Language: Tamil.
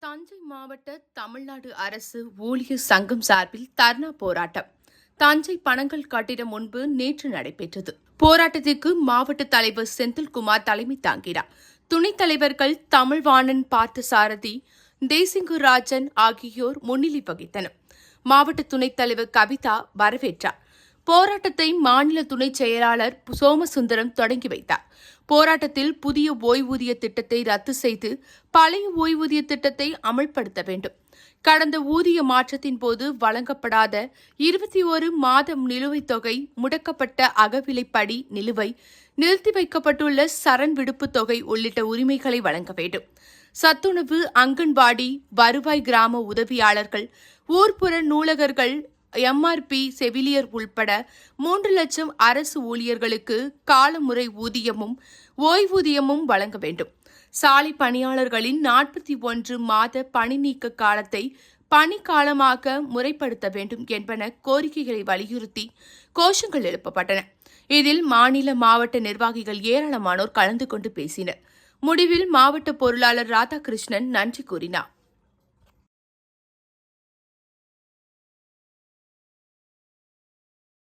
தஞ்சை மாவட்ட தமிழ்நாடு அரசு ஊழியர் சங்கம் சார்பில் தர்ணா போராட்டம். தஞ்சை பணங்கள் கட்டிடம் முன்பு நேற்று நடைபெற்றது. போராட்டத்திற்கு மாவட்ட தலைவர் செந்தில்குமார் தலைமை தாங்கினார். துணைத் தலைவர்கள் தமிழ்வாணன் பார்த்தசாரதி தேசிங்கு ராஜன் ஆகியோர் முன்னிலை வகித்தனர். மாவட்ட துணைத் தலைவர் கவிதா வரவேற்றார். போராட்டத்தை மாநில துணைச் செயலாளர் சோமசுந்தரம் தொடங்கி வைத்தார். போராட்டத்தில் புதிய ஓய்வூதிய திட்டத்தை ரத்து செய்து பழைய ஓய்வூதிய திட்டத்தை அமல்படுத்த வேண்டும். கடந்த ஊதிய மாற்றத்தின் போது வழங்கப்படாத இருபத்தி ஒரு மாதம் நிலுவைத் தொகை முடக்கப்பட்ட அகவிலைப்படி நிலுவை நிறுத்தி வைக்கப்பட்டுள்ள சரண் விடுப்பு தொகை உள்ளிட்ட உரிமைகளை வழங்க வேண்டும். சத்துணவு அங்கன்வாடி வருவாய் கிராம உதவியாளர்கள் ஊர்ப்புற நூலகர்கள் எம்ஆர்பி செவிலியர் உள்பட மூன்று லட்சம் அரசு ஊழியர்களுக்கு காலமுறை ஊதியமும் ஓய்வூதியமும் வழங்க வேண்டும். சாலை பணியாளர்களின் நாற்பத்தி ஒன்று மாத பணி நீக்க காலத்தை பணிக்காலமாக முறைப்படுத்த வேண்டும் என்பன கோரிக்கைகளை வலியுறுத்தி கோஷங்கள் எழுப்பப்பட்டன. இதில் மாநில மாவட்ட நிர்வாகிகள் ஏராளமானோர் கலந்து கொண்டு பேசினர். முடிவில் மாவட்ட பொருளாளர் ராதாகிருஷ்ணன் நன்றி கூறினார்.